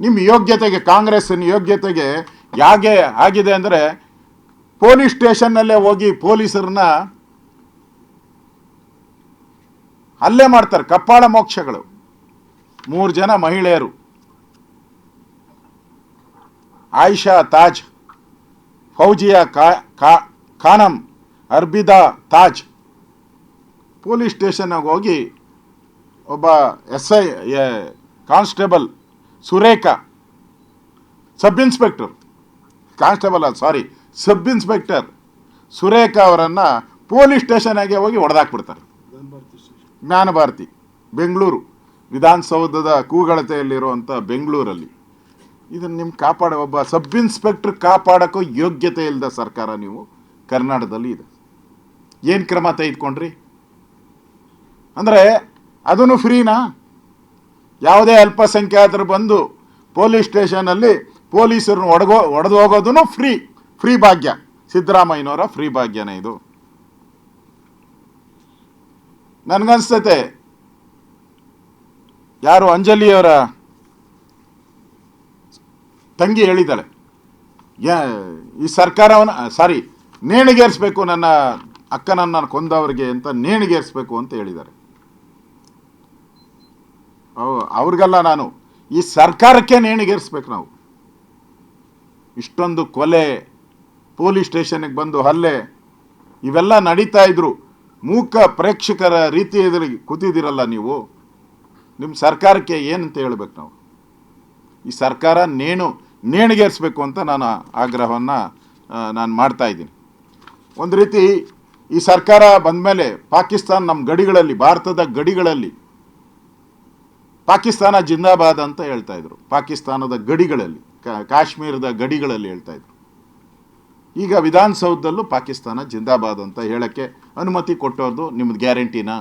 ನಿಮ್ಮ ಯೋಗ್ಯತೆಗೆ, ಕಾಂಗ್ರೆಸ್ಸಿನ ಯೋಗ್ಯತೆಗೆ ಯಾಕೆ ಆಗಿದೆ ಅಂದರೆ ಪೊಲೀಸ್ ಸ್ಟೇಷನ್ನಲ್ಲೇ ಹೋಗಿ ಪೊಲೀಸರನ್ನ ಅಲ್ಲೇ ಮಾಡ್ತಾರೆ, ಕಪ್ಪಾಳ ಮೋಕ್ಷಗಳು. ಮೂರು ಜನ ಮಹಿಳೆಯರು. ಆಯಿಷಾ ತಾಜ್, ಫೌಜಿಯಾ ಕಾ- ಖಾನಂ, ಅರ್ಬಿದಾ ತಾಜ್. ಪೊಲೀಸ್ ಸ್ಟೇಷನ್ನಾಗ ಹೋಗಿ ಒಬ್ಬ S I constable Surekha sub inspector constable ಅಲ್ಲ ಸಾರಿ ಸಬ್ ಇನ್ಸ್ಪೆಕ್ಟರ್ ಸುರೇಖಾ ಅವರನ್ನು ಪೊಲೀಸ್ ಸ್ಟೇಷನಾಗೆ ಹೋಗಿ ಹೊಡೆದಾಕ್ಬಿಡ್ತಾರೆ. ಜ್ಞಾನಭಾರತಿ, ಬೆಂಗಳೂರು, ವಿಧಾನಸೌಧದ ಕೂಗಳತೆಯಲ್ಲಿರುವಂಥ ಬೆಂಗಳೂರಲ್ಲಿ. ಇದನ್ನು ನಿಮ್ಮ ಕಾಪಾಡ, ಒಬ್ಬ ಸಬ್ ಇನ್ಸ್ಪೆಕ್ಟರ್ ಕಾಪಾಡೋಕ್ಕೂ ಯೋಗ್ಯತೆ ಇಲ್ಲದ ಸರ್ಕಾರ ನೀವು ಕರ್ನಾಟಕದಲ್ಲಿ ಇದೆ. ಏನು ಕ್ರಮ ತೆಗೆದುಕೊಂಡ್ರಿ? ಅಂದರೆ ಅದನ್ನು ಫ್ರೀನಾ ಯಾವುದೇ ಅಲ್ಪಸಂಖ್ಯಾತರು ಬಂದು ಪೊಲೀಸ್ ಸ್ಟೇಷನಲ್ಲಿ ಪೊಲೀಸರನ್ನ ಒಡಗೋ, ಒಡೆದು ಹೋಗೋದು ಫ್ರೀ ಫ್ರೀ ಭಾಗ್ಯ. ಸಿದ್ದರಾಮಯ್ಯನವರ ಫ್ರೀ ಭಾಗ್ಯನೇ ಇದು. ನನಗನ್ಸ್ತತೆ, ಯಾರು ಅಂಜಲಿಯವರ ತಂಗಿ ಹೇಳಿದ್ದಾಳೆ ಈ ಸರ್ಕಾರವನ್ನು, ಸಾರಿ, ನೇಣಿಗೇರಿಸ್ಬೇಕು ನನ್ನ ಅಕ್ಕನನ್ನ ಕೊಂದವರಿಗೆ ಅಂತ ನೇಣಿಗೇರಿಸ್ಬೇಕು ಅಂತ ಹೇಳಿದ್ದಾರೆ. ಅವ್ರಿಗೆಲ್ಲ ನಾನು. ಈ ಸರ್ಕಾರಕ್ಕೆ ನೇಣಿಗೇರಿಸ್ಬೇಕು ನಾವು. ಇಷ್ಟೊಂದು ಕೊಲೆ, ಪೊಲೀಸ್ ಸ್ಟೇಷನ್ಗೆ ಬಂದು ಹಲ್ಲೆ, ಇವೆಲ್ಲ ನಡೀತಾ ಇದ್ರು. ಮೂಕ ಪ್ರೇಕ್ಷಕರ ರೀತಿ ಎದುರಿಗೆ ಕೂತಿದ್ದೀರಲ್ಲ ನೀವು? ನಿಮ್ಮ ಸರ್ಕಾರಕ್ಕೆ ಏನಂತ ಹೇಳ್ಬೇಕು ನಾವು? ಈ ಸರ್ಕಾರ ನೇಣು, ನೇಣಿಗೇರಿಸ್ಬೇಕು ಅಂತ ನಾನು ಆಗ್ರಹವನ್ನು ನಾನು ಮಾಡ್ತಾ ಇದ್ದೀನಿ. ಒಂದು ರೀತಿ ಈ ಸರ್ಕಾರ ಬಂದಮೇಲೆ ಪಾಕಿಸ್ತಾನ ನಮ್ಮ ಗಡಿಗಳಲ್ಲಿ, ಭಾರತದ ಗಡಿಗಳಲ್ಲಿ ಪಾಕಿಸ್ತಾನ ಜಿಂದಾಬಾದ್ ಅಂತ ಹೇಳ್ತಾ ಇದ್ರು. ಪಾಕಿಸ್ತಾನದ ಗಡಿಗಳಲ್ಲಿ ಕಾಶ್ಮೀರದ ಗಡಿಗಳಲ್ಲಿ ಹೇಳ್ತಾ ಇದ್ರು. ಈಗ ವಿಧಾನಸೌಧದಲ್ಲೂ ಪಾಕಿಸ್ತಾನ ಜಿಂದಾಬಾದ್ ಅಂತ ಹೇಳಕ್ಕೆ ಅನುಮತಿ ಕೊಟ್ಟೋದು ನಿಮ್ದು ಗ್ಯಾರಂಟಿನಾ?